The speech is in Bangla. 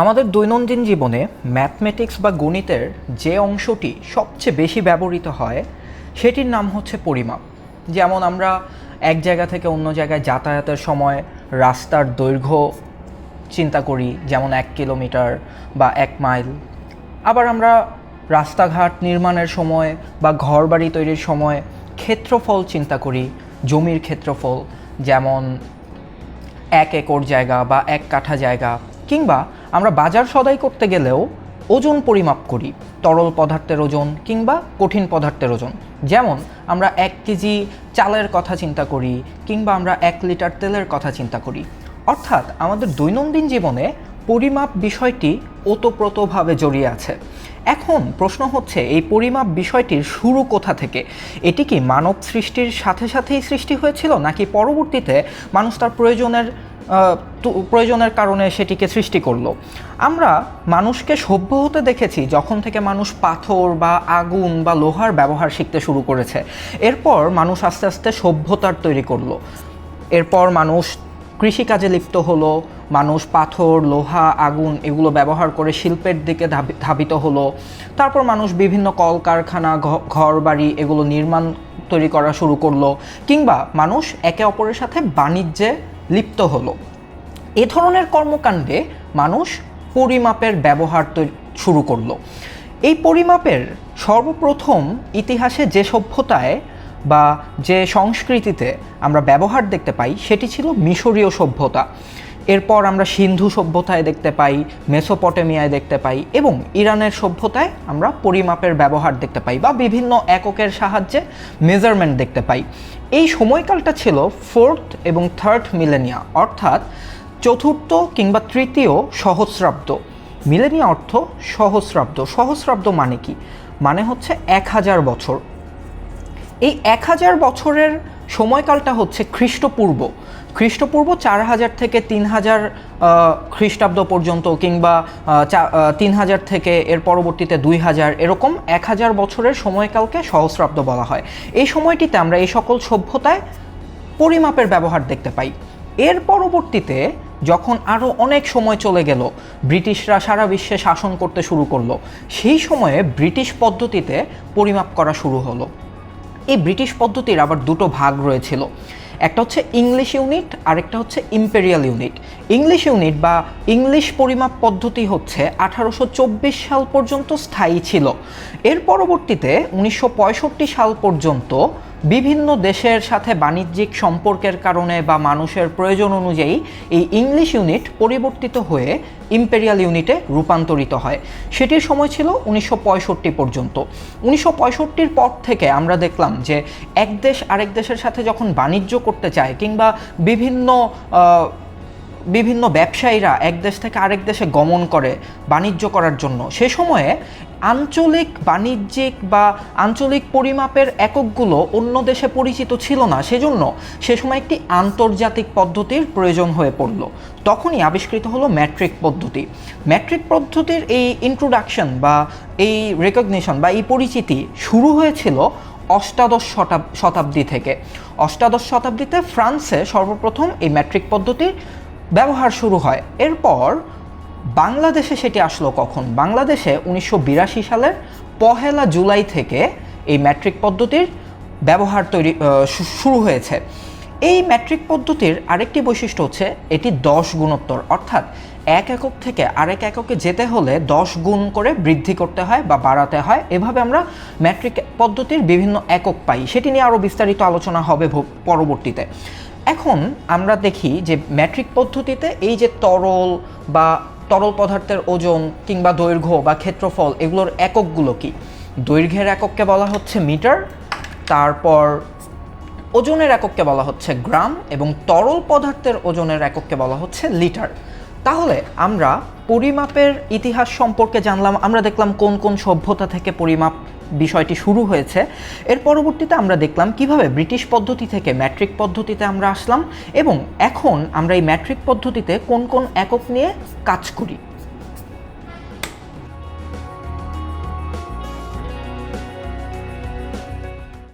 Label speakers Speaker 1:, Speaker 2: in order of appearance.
Speaker 1: আমাদের দৈনন্দিন জীবনে ম্যাথমেটিক্স বা গণিতের যে অংশটি সবচেয়ে বেশি ব্যবহৃত হয়, সেটির নাম হচ্ছে পরিমাপ। যেমন আমরা এক জায়গা থেকে অন্য জায়গায় যাতায়াতের সময় রাস্তার দৈর্ঘ্য চিন্তা করি, যেমন এক কিলোমিটার বা এক মাইল। আবার আমরা রাস্তাঘাট নির্মাণের সময় বা ঘরবাড়ি তৈরির সময় ক্ষেত্রফল চিন্তা করি, জমির ক্ষেত্রফল, যেমন এক একর জায়গা বা এক কাঠা জায়গা, কিংবা আমরা বাজার সদাই করতে গেলেও ওজন পরিমাপ করি, তরল পদার্থের ওজন কিংবা কঠিন পদার্থের ওজন। যেমন আমরা এক কেজি চালের কথা চিন্তা করি কিংবা আমরা এক লিটার তেলের কথা চিন্তা করি। অর্থাৎ আমাদের দৈনন্দিন জীবনে পরিমাপ বিষয়টি ওতপ্রোতভাবে জড়িয়ে আছে। এখন প্রশ্ন হচ্ছে, এই পরিমাপ বিষয়টির শুরু কোথা থেকে? এটি কি মানব সৃষ্টির সাথে সাথেই সৃষ্টি হয়েছিল নাকি পরবর্তীতে মানুষ তার প্রয়োজনের প্রয়োজনের কারণে সেটিকে সৃষ্টি করল। আমরা মানুষকে সভ্য হতে দেখেছি যখন থেকে মানুষ পাথর বা আগুন বা লোহার ব্যবহার শিখতে শুরু করেছে। এরপর মানুষ আস্তে আস্তে সভ্যতার তৈরি করল। এরপর মানুষ কৃষিকাজে লিপ্ত হলো, মানুষ পাথর, লোহা, আগুন এগুলো ব্যবহার করে শিল্পের দিকে ধাবি- ধাবিত হলো। তারপর মানুষ বিভিন্ন কলকারখানা ঘর বাড়ি এগুলো নির্মাণ তৈরি করা শুরু করল। কিংবা মানুষ একে অপরের সাথে বাণিজ্যে লিপ্ত হলো। এ ধরনের কর্মকাণ্ডে মানুষ পরিমাপের ব্যবহার তো শুরু করল। এই পরিমাপের সর্বপ্রথম ইতিহাসে যে সভ্যতায় বা যে সংস্কৃতিতে আমরা ব্যবহার দেখতে পাই, সেটি ছিল মিশরীয় সভ্যতা। এরপর আমরা সিন্ধু সভ্যতায় দেখতে পাই, মেসোপটেমিয়ায় দেখতে পাই এবং ইরানের সভ্যতায় আমরা পরিমাপের ব্যবহার দেখতে পাই বা বিভিন্ন এককের সাহায্যে মেজারমেন্ট দেখতে পাই। এই সময়কালটা ছিল ফোর্থ এবং থার্ড মিলেনিয়া অর্থাৎ চতুর্থ কিংবা তৃতীয় সহস্রাব্দ। মিলেনিয়া অর্থ সহস্রাব্দ। সহস্রাব্দ মানে কি? মানে হচ্ছে এক হাজার বছর। এই এক হাজার বছরের সময়কালটা হচ্ছে খ্রিস্টপূর্ব। খ্রিস্টপূর্ব চার হাজার থেকে তিন হাজার খ্রিস্টাব্দ পর্যন্ত কিংবা তিন হাজার থেকে এর পরবর্তীতে দুই হাজার, এরকম এক হাজার বছরের সময়কালকে সহস্রাব্দ বলা হয়। এই সময়টিতে আমরা এই সকল সভ্যতায় পরিমাপের ব্যবহার দেখতে পাই। এর পরবর্তীতে যখন আরও অনেক সময় চলে গেল, ব্রিটিশরা সারা বিশ্বে শাসন করতে শুরু করল, সেই সময়ে ব্রিটিশ পদ্ধতিতে পরিমাপ করা শুরু হলো। এই ব্রিটিশ পদ্ধতির আবার দুটো ভাগ রয়েছিল। একটা হচ্ছে ইংলিশ ইউনিট আরেকটা হচ্ছে ইম্পেরিয়াল ইউনিট ইংলিশ ইউনিট বা ইংলিশ পরিমাপ পদ্ধতি হচ্ছে আঠারোশো চব্বিশ সাল পর্যন্ত স্থায়ী ছিল। এর পরবর্তীতে উনিশশো পঁয়ষট্টি সাল পর্যন্ত বিভিন্ন দেশের সাথে বাণিজ্যিক সম্পর্কের কারণে বা মানুষের প্রয়োজন অনুযায়ী এই ইংলিশ ইউনিট পরিবর্তিত হয়ে ইম্পেরিয়াল ইউনিটে রূপান্তরিত হয়। সেটির সময় ছিল উনিশশো পঁয়ষট্টি পর্যন্ত। উনিশশো পর থেকে আমরা দেখলাম যে এক দেশ আরেক দেশের সাথে যখন বাণিজ্য করতে চায় কিংবা বিভিন্ন বিভিন্ন ব্যবসায়ীরা এক দেশ থেকে আরেক দেশে গমন করে বাণিজ্য করার জন্য, সে সময়ে আঞ্চলিক বাণিজ্যিক বা আঞ্চলিক পরিমাপের এককগুলো অন্য দেশে পরিচিত ছিল না, সেজন্য সে সময় একটি আন্তর্জাতিক পদ্ধতির প্রয়োজন হয়ে পড়ল। তখনই আবিষ্কৃত হলো ম্যাট্রিক পদ্ধতি। ম্যাট্রিক পদ্ধতির এই ইন্ট্রোডাকশন বা এই রেকগনিশন বা এই পরিচিতি শুরু হয়েছিল অষ্টাদশ শতাব- শতাব্দী থেকে। অষ্টাদশ শতাব্দীতে ফ্রান্সে সর্বপ্রথম এই ম্যাট্রিক পদ্ধতির ব্যবহার শুরু হয়। এরপর বাংলাদেশে সেটি আসলো কখন? বাংলাদেশে উনিশশো বিরাশি সালের পহেলা জুলাই থেকে এই ম্যাট্রিক পদ্ধতির ব্যবহার তৈরি শুরু হয়েছে। এই ম্যাট্রিক পদ্ধতির আরেকটি বৈশিষ্ট্য হচ্ছে এটি দশ গুণোত্তর। অর্থাৎ এক একক থেকে আরেক এককে যেতে হলে দশ গুণ করে বৃদ্ধি করতে হয় বা বাড়াতে হয়। এভাবে আমরা ম্যাট্রিক পদ্ধতির বিভিন্ন একক পাই। সেটি নিয়ে আরও বিস্তারিত আলোচনা হবে পরবর্তীতে। এখন আমরা দেখি যে ম্যাট্রিক পদ্ধতিতে এই যে তরল বা তরল পদার্থের ওজন কিংবা দৈর্ঘ্য বা ক্ষেত্রফল এগুলোর এককগুলো কি? দৈর্ঘ্যের একককে বলা হচ্ছে মিটার, তারপর ওজনের একককে বলা হচ্ছে গ্রাম এবং তরল পদার্থের ওজনের একককে বলা হচ্ছে লিটার। তাহলে আমরা পরিমাপের ইতিহাস সম্পর্কে জানলাম, আমরা দেখলাম কোন কোন সভ্যতা থেকে পরিমাপ বিষয়টি শুরু হয়েছে। এর পরবর্তীতে আমরা দেখলাম কীভাবে ব্রিটিশ পদ্ধতি থেকে ম্যাট্রিক পদ্ধতিতে আমরা আসলাম এবং এখন আমরা এই ম্যাট্রিক পদ্ধতিতে কোন কোন একক নিয়ে কাজ করি।